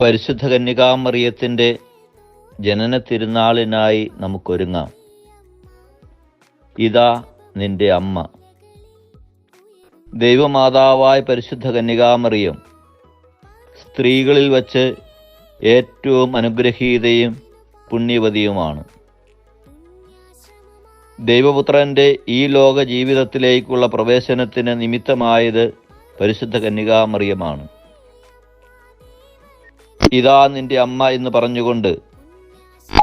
പരിശുദ്ധ കന്യകാമറിയത്തിന്റെ ജനന തിരുനാളിനായി നമുക്കൊരുങ്ങാം. ഇതാ നിന്റെ അമ്മ. ദൈവമാതാവായ പരിശുദ്ധ കന്യകാമറിയം സ്ത്രീകളിൽ വച്ച് ഏറ്റവും അനുഗ്രഹീതയും പുണ്യവതിയുമാണ്. ദൈവപുത്രന്റെ ഈ ലോക ജീവിതത്തിലേക്കുള്ള പ്രവേശനത്തിന് നിമിത്തമായത് പരിശുദ്ധ കന്യകാമറിയമാണ്. ഇതാ നിന്റെ അമ്മ എന്ന് പറഞ്ഞുകൊണ്ട്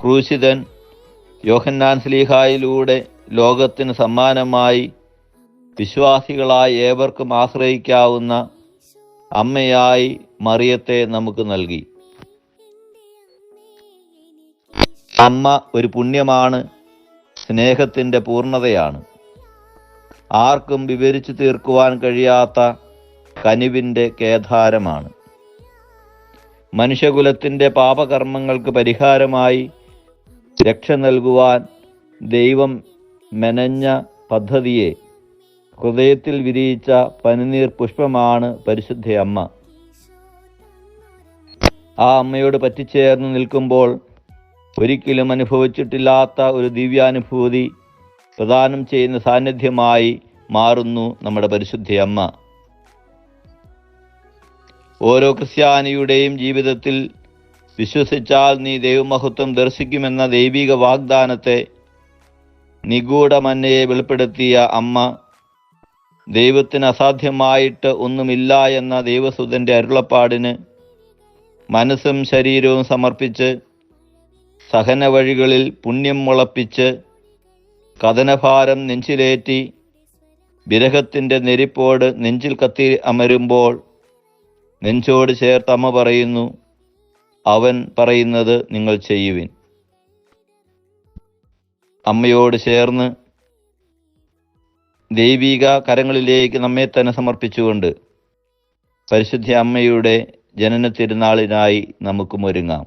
ക്രൂശിതൻ യോഹന്നാൻ സ്ലീഹായിലൂടെ ലോകത്തിന് സമ്മാനമായി വിശ്വാസികളായ ഏവർക്കും ആശ്രയിക്കാവുന്ന അമ്മയായി മറിയത്തെ നമുക്ക് നൽകി. അമ്മ ഒരു പുണ്യമാണ് സ്നേഹത്തിന്റെ പൂർണതയാണ്. ആർക്കും വിവരിച്ചു തീർക്കുവാൻ കഴിയാത്ത കനിവിന്റെ കേധാരമാണ്. മനുഷ്യകുലത്തിന്റെ പാപകർമ്മങ്ങൾക്ക് പരിഹാരമായി രക്ഷ നൽകുവാൻ ദൈവം മെനഞ്ഞ പദ്ധതിയെ ഹൃദയത്തിൽ വിരിയിച്ച പനിനീർ പുഷ്പമാണ് പരിശുദ്ധ അമ്മ. ആ അമ്മയോട് പറ്റിച്ചേർന്ന് നിൽക്കുമ്പോൾ ഒരിക്കലും അനുഭവിച്ചിട്ടില്ലാത്ത ഒരു ദിവ്യാനുഭൂതി പ്രദാനം ചെയ്യുന്ന സാന്നിധ്യമായി മാറുന്നു നമ്മുടെ പരിശുദ്ധ അമ്മ. ഓരോ ക്രിസ്ത്യാനിയുടെയും ജീവിതത്തിൽ വിശ്വസിച്ചാൽ നീ ദൈവമഹത്വം ദർശിക്കുമെന്ന ദൈവിക വാഗ്ദാനത്തെ നിഗൂഢമന്നയെ വെളിപ്പെടുത്തിയ അമ്മ ദൈവത്തിന് അസാധ്യമായിട്ട് ഒന്നുമില്ല എന്ന ദൈവസുതന്റെ അരുളപ്പാടിന് മനസ്സും ശരീരവും സമർപ്പിച്ച് സഹന വഴികളിൽ പുണ്യം മുളപ്പിച്ച് കഥനഭാരം നെഞ്ചിലേറ്റി വിരഹത്തിന്റെ നെരിപ്പോട് നെഞ്ചിൽ കത്തി അമരുമ്പോൾ നെഞ്ചോട് ചേർത്ത് അമ്മ പറയുന്നു അവൻ പറയുന്നത് നിങ്ങൾ ചെയ്യുവിൻ. അമ്മയോട് ചേർന്ന് ദൈവിക കരങ്ങളിലേക്ക് നമ്മെ തന്നെ സമർപ്പിച്ചുകൊണ്ട് പരിശുദ്ധ അമ്മയുടെ ജനന തിരുനാളിനായി നമുക്കും ഒരുങ്ങാം.